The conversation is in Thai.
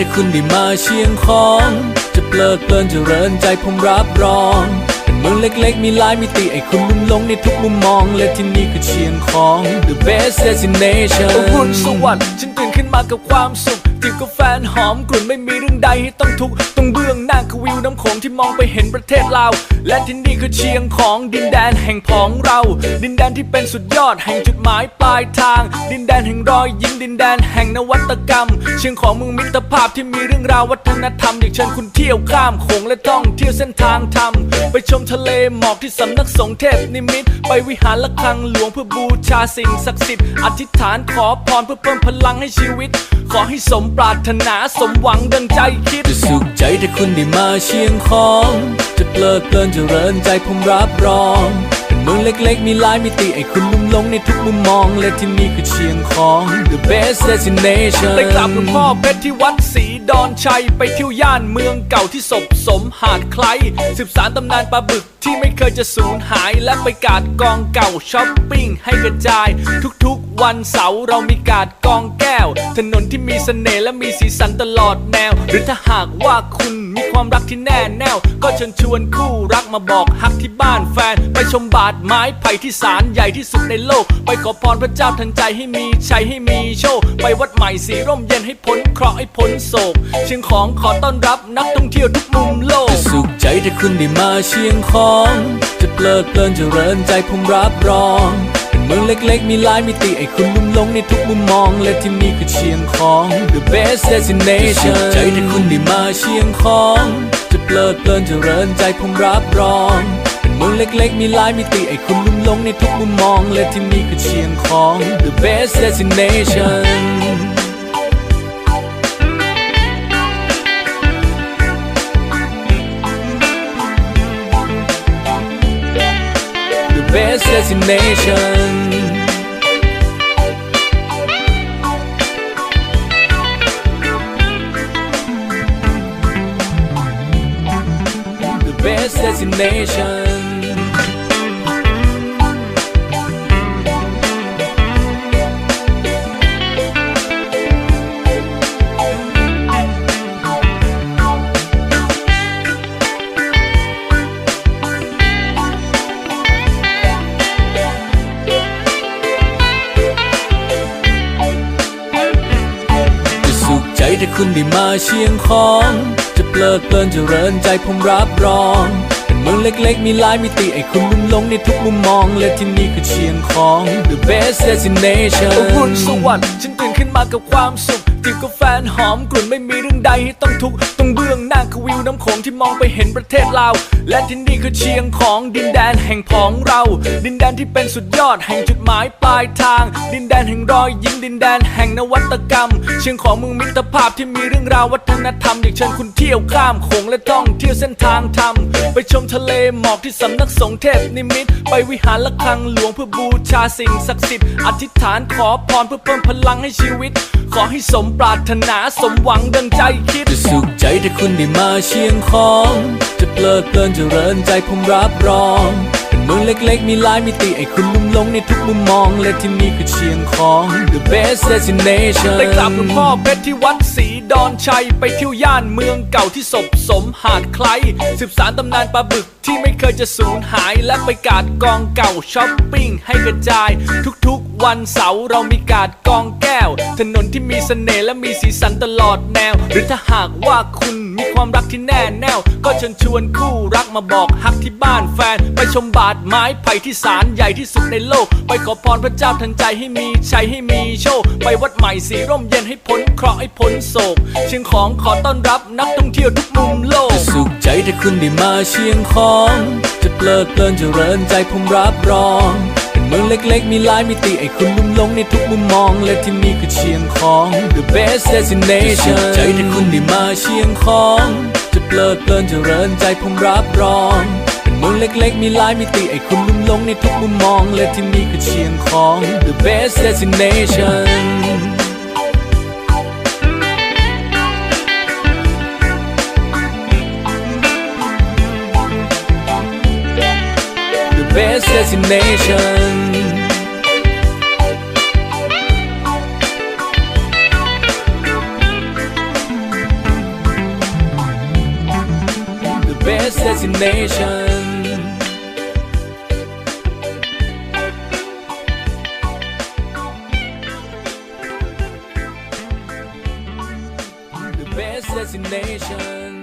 ถ้าคุณได้มาเชียงของ จะเพลิดเพลินจเจริญใจผมรับรอง เป็นเมืองเล็กๆ มีหลายมิติให้คุณลุ่มหลงในทุกมุมมอง และที่นี่คือเชียงของ The best destination อรุณสวัสดิ์ฉันตื่นขึ้นมากับความสุขจิบกาแฟหอมกลุ่นไม่มีเรื่องใดให้ต้องทุกข์ต้องเบื้องหน้าคือวิวน้ำโขงที่มองไปเห็นประเทศลาว และที่นี่คือเชียงของดินแดนแห่งผองเรา ดินแดนที่เป็นสุดยอดแห่งจุดหมายปลายทาง ดินแดนแห่งรอยยิ้มดินแดนแห่งนวัตกรรม เชียงของเมืองมิตรภาพที่มีเรื่องราววัฒนธรรมอยากเชิญคุณเที่ยวข้ามโขงและท่องเที่ยวเส้นทางธรรมไปชมทะเลหมอกที่สำนักสงฆ์เทพนิมิต ไปวิหารละฆังหลวงเพื่อบูชาสิ่งศักดิ์สิทธิ์อธิษฐานขอพรเพื่อเพิ่มพลังให้ชีวิต ขอให้สมปรารถนาสมหวังดังใจคิดจะสุขใจถ้าคุณได้มาเชียงของ จะเพลิดเพลินเจริญใจผมรับรอง เป็นเมืองเล็กๆ มีหลายมิติให้คุณลุ่มหลงในทุกมุมมอง และที่นี่คือเชียงของ The best destination ได้กราบหลวงพ่อเพชรที่วัดศรี ดอนชัยไปเที่ยวย่านเมืองเก่าที่ศพสมหาดใครสืบสารตำนานปลาบึกที่ไม่เคยจะสูญหาย และไปกาดกองเก่าช้อปปิ้งให้กระจาย ทุกๆวันเสาร์เรามีกาดกองแก้ว ถนนที่มีเสน่ห์และมีสีสันตลอดแนว หรือถ้าหากว่าคุณมีความรักที่แน่แน่ว ก็เชิญชวนคู่รักมาบอกฮักที่บ้านแฟน ไปชมบาดไม้ไผ่ที่ศาลใหญ่ที่สุดในโลก ไปขอพรพระเจ้าทันใจให้มีชัยให้มีโชคไปวัดใหม่สีร่มเย็นให้พ้นเคราะห์ให้พ้นโศกเชียงของขอต้อนรับนักท่องเที่ยวทุกมุมโลกจะสุขใจถ้าคุณได้มาเชียงของ จะเพลิดเพลินจเจริญใจผมรับรอง เป็นเมืองเล็กๆ มีหลายมิติให้คุณลุ่มหลงในทุกมุมมอง และที่นี่คือเชียงของ The best destination จะสุขใจถ้าคุณได้มาเชียงของ จะเพลิดเพลินจเจริญใจผมรับรองเป็นเมืองเล็กๆ มีหลายมิติให้คุณลุ่มหลงในทุกมุมมอง และที่นี่คือเชียงของ The best destination best destination. The best destination. ถ้าคุณได้มาเชียงของ จะเพลิดเพลินจเจริญใจผมรับรอง เป็นเมืองเล็กๆ มีหลายมิติให้คุณลุ่มหลงในทุกมุมมอง และที่นี่คือเชียงของ The best destination อรุณสวัสดิ์ฉันตื่นขึ้นมากับความสุข จิบกาแฟนหอมกลุ่นไม่มีเรื่องใดให้ต้องทุกข์ต้องเบื้องหน้าคือวิวน้ำโขงที่มองไปเห็นประเทศลาว และที่นี่คือเชียงของดินแดนแห่งผองเรา ดินแดนที่เป็นสุดยอดแห่งจุดหมายปลายทาง ดินแดนแห่งรอยยิ้มดินแดนแห่งนวัตกรรม เชียงของเมืองมิตรภาพที่มีเรื่องราววัฒนธรรมอยากเชิญคุณเที่ยวข้ามโขงและท่องเที่ยวเส้นทางธรรมไปชมทะเลหมอกที่สำนักสงฆ์เทพนิมิต ไปวิหารละฆังหลวงเพื่อบูชาสิ่งศักดิ์สิทธิ์อธิษฐานขอพรเพื่อเพิ่มพลังให้ชีวิต ขอให้สมปรารถนาสมหวังดังใจคิด จะสุขใจถ้าคุณได้มาเชียงของ จะเพลิดเพลินจะเริญใจผมรับรอง เมืองเล็กๆ มีหลายมิติให้คุณลุ่มหลงในทุกมุมมอง และที่นี่คือเชียงของ The best destination ไปกราบหลวงพ่อเพชรที่วัดศรีดอนชัย ไปเที่ยวย่านเมืองเก่าที่ศพสมหาดใครสืบสารตำนานปลาบึกที่ไม่เคยจะสูญหาย และไปกาดกองเก่าช้อปปิ้งให้กระจาย ทุกๆ วันเสาร์เรามีกาดกองแก้ว ถนนที่มีเสน่ห์และมีสีสันตลอดแนว หรือถ้าหากว่าคุณ มีความรักที่แน่แน่วก็เชิญชวนคู่รักมาบอกฮักที่บ้านแฟน ไปชมบาดไม้ไผ่ที่ศาลใหญ่ที่สุดในโลก ไปขอพรพระเจ้าทันใจให้มีชัยให้มีโชค ไปวัดใหม่สีร่มเย็นให้พ้นเคราะห์ให้พ้นโศก เชียงของขอต้อนรับนักท่องเที่ยวทุกมุมโลกจะสุขใจถ้าคุณได้มาเชียงของ จะเพลิดเพลินจเจริญใจผมรับรอง มืองเล็กๆ มีหลายมิติให้คุณลุ่มหลงในทุกมุมมอง และที่นี่คือเชียงของ The best destination จะสุขใจถ้าคุณได้มาเชียงของ จะเพลิดเพลินจะเริญใจผมรับรองเป็นเมืองเล็กๆ มีหลายมิติให้คุณลุ่มหลงในทุกมุมมอง และที่นี่คือเชียงของ The best destination The best destination destination. The best destination.